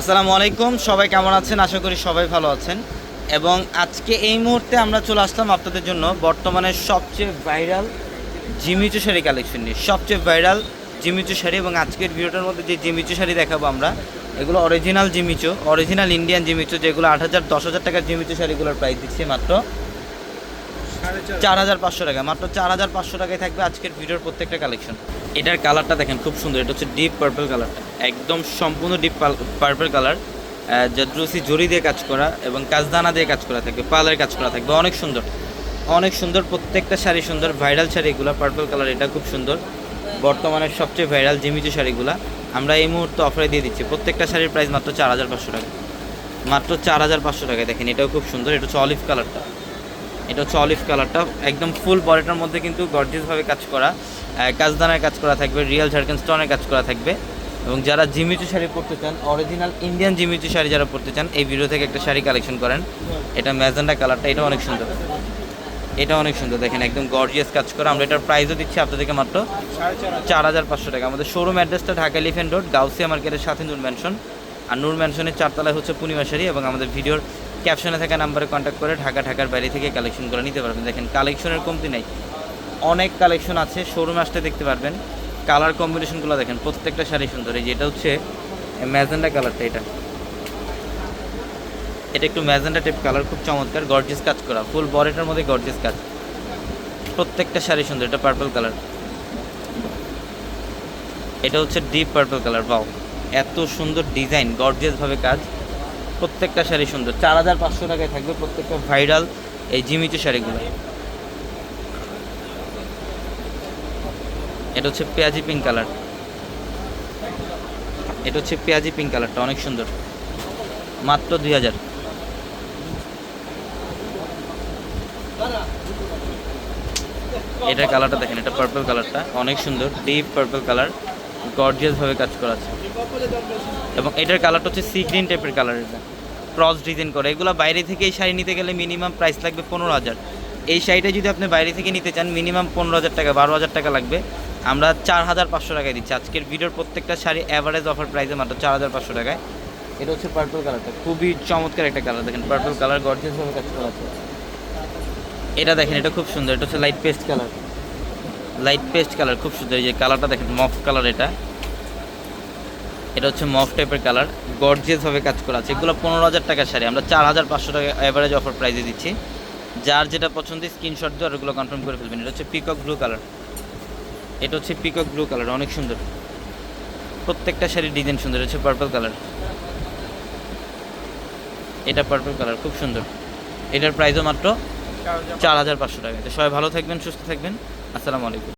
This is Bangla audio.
আসসালামু আলাইকুম, সবাই কেমন আছেন? আশা করি সবাই ভালো আছেন। এবং আজকে এই মুহূর্তে আমরা চলে আসলাম আপনাদের জন্য বর্তমানে সবচেয়ে ভাইরাল জিমিচু শাড়ি কালেকশন নিয়ে। সবচেয়ে ভাইরাল জিমিচু শাড়ি এবং আজকের ভিডিওটার মধ্যে যে জিমিচু শাড়ি দেখাবো আমরা, এগুলো original Jimmy Choo original Indian Jimmy Choo, যেগুলো আট হাজার, দশ হাজার টাকার জিমিচু শাড়িগুলোর প্রাইস দিচ্ছি মাত্র। চার হাজার পাঁচশো টাকা, মাত্র চার হাজার পাঁচশো টাকায় থাকবে আজকের ভিডিওর প্রত্যেকটা কালেকশন এটার কালারটা দেখেন, খুব সুন্দর। এটা হচ্ছে ডিপ পার্পল কালারটা একদম সম্পূর্ণ ডিপ পার্পল কালার জাদ্রুসি জরি দিয়ে কাজ করা এবং কাজদানা দিয়ে কাজ করা থাকবে, পালের কাজ করা থাকবে, অনেক সুন্দর। অনেক সুন্দর, প্রত্যেকটা শাড়ি সুন্দর। ভাইরাল শাড়ি এগুলো পার্পল কালার এটা খুব সুন্দর। বর্তমানে সবচেয়ে ভাইরাল জিমিচু শাড়িগুলো। আমরা এই মুহূর্তে অফারে দিয়ে দিচ্ছি। প্রত্যেকটা শাড়ির প্রাইস মাত্র চার হাজার পাঁচশো টাকা। মাত্র চার হাজার পাঁচশো টাকায় দেখেন, এটাও খুব সুন্দর। এটা হচ্ছে অলিভ কালারটা এটা হচ্ছে অলিভ কালারটা। একদম ফুল বডিটার মধ্যে কিন্তু গর্জিয়াসভাবে কাজ করা আহ, কাজদানার কাজ করা থাকবে রিয়েল ঝাড়খান স্টোনের কাজ করা থাকবে। এবং যারা জিমিচু শাড়ি পরতে চান অরিজিনাল ইন্ডিয়ান জিমিচু শাড়ি যারা পরতে চান এই ভিডিও থেকে একটা শাড়ি কালেকশন করেন। এটা ম্যাজেন্ডা কালারটা এটা অনেক সুন্দর। এটা অনেক সুন্দর দেখেন একদম গর্জিয়াস কাজ করা। আমরা এটার প্রাইসও দিচ্ছি আপনাদেরকে মাত্র চার হাজার পাঁচশো টাকা। আমাদের শোরুম অ্যাড্রেসটা ঢাকা এলিফেন্ট রোড গাউসিয়া মার্কেটের সাথে নূর ম্যানশন আর নূর ম্যানশনের চারতলায় হচ্ছে পূর্ণিমা শাড়ি এবং আমাদের ভিডিওর ক্যাপশনে থাকা নাম্বারে কন্ট্যাক্ট করে ঢাকা, ঢাকার বাইরে থেকে কালেকশন করে নিতে পারবেন। দেখেন কালেকশনের কমতি নেই। অনেক কালেকশন আছে শোরুমে আসতে দেখতে পারবেন। কালার কম্বিনেশনগুলো দেখেন, প্রত্যেকটা শাড়ি সুন্দর। এই যে এটা হচ্ছে ম্যাজেন্ডা কালারটা এটা। এটা একটু ম্যাজেন্ডা টাইপ কালার খুব চমৎকার গর্জিয়াস কাজ করা। ফুল বডিটার মধ্যে গর্জিয়াস কাজ। প্রত্যেকটা শাড়ি সুন্দর, এটা পার্পল কালার এটা হচ্ছে ডিপ পার্পল কালার বাও এত সুন্দর ডিজাইন গর্জিয়াসভাবে কাজ। প্রত্যেকটা শাড়ি সুন্দর। চার হাজার পাঁচশো টাকায় থাকবে প্রত্যেকটা ভাইরাল এই জিমিচু শাড়িগুলো। এটা হচ্ছে পেঁয়াজি পিঙ্ক কালার এটা হচ্ছে পেঁয়াজি পিঙ্ক কালারটা অনেক সুন্দর। মাত্র দুই হাজার। এটার কালারটা দেখেন, এটা পার্পল কালারটা অনেক সুন্দর ডিপ পার্পল কালার গর্জিয়াসভাবে কাজ করা আছে। এবং এটার কালারটা হচ্ছে সি গ্রিন টাইপের কালার এটা। ক্রস ডিজাইন করে। এগুলো বাইরে থেকে এই শাড়ি নিতে গেলে মিনিমাম প্রাইস লাগবে পনেরো হাজার। এই শাড়িটা যদি আপনি বাইরে থেকে নিতে চান মিনিমাম পনেরো হাজার টাকা, বারো হাজার টাকা লাগবে। আমরা চার হাজার পাঁচশো টাকায় দিচ্ছি। আজকের ভিডিওর প্রত্যেকটা শাড়ি অ্যাভারেজ অফার প্রাইসে মাত্র চার হাজার পাঁচশো টাকায়। এটা হচ্ছে পার্পল কালারটা খুবই চমৎকার একটা কালার দেখেন। পার্পল কালার গর্জিয়াসভাবে কাজ করা আছে। এটা দেখেন, এটা খুব সুন্দর। এটা হচ্ছে light paste colour light paste colour খুব সুন্দর। এই যে কালারটা দেখেন মফ কালার এটা। এটা হচ্ছে মফ টাইপের কালার। গর্জিয়াসভাবে কাজ করা আছে। এগুলো পনেরো হাজার টাকার শাড়ি। আমরা চার হাজার পাঁচশো টাকা অ্যাভারেজ অফার প্রাইজে দিচ্ছি। যার যেটা পছন্দ স্ক্রিনশট দিয়ে আর ওগুলো কনফার্ম করে ফেলবেন। এটা হচ্ছে পিকক ব্লু কালার এটা হচ্ছে পিকক ব্লু কালার অনেক সুন্দর। প্রত্যেকটা শাড়ির ডিজাইন সুন্দর। হচ্ছে পার্পল কালার এটা পার্পল কালার খুব সুন্দর। এটার প্রাইসও মাত্র চার হাজার পাঁচশো। টাকা। সবাই ভালো থাকবেন সুস্থ থাকবেন। আসসালামু আলাইকুম।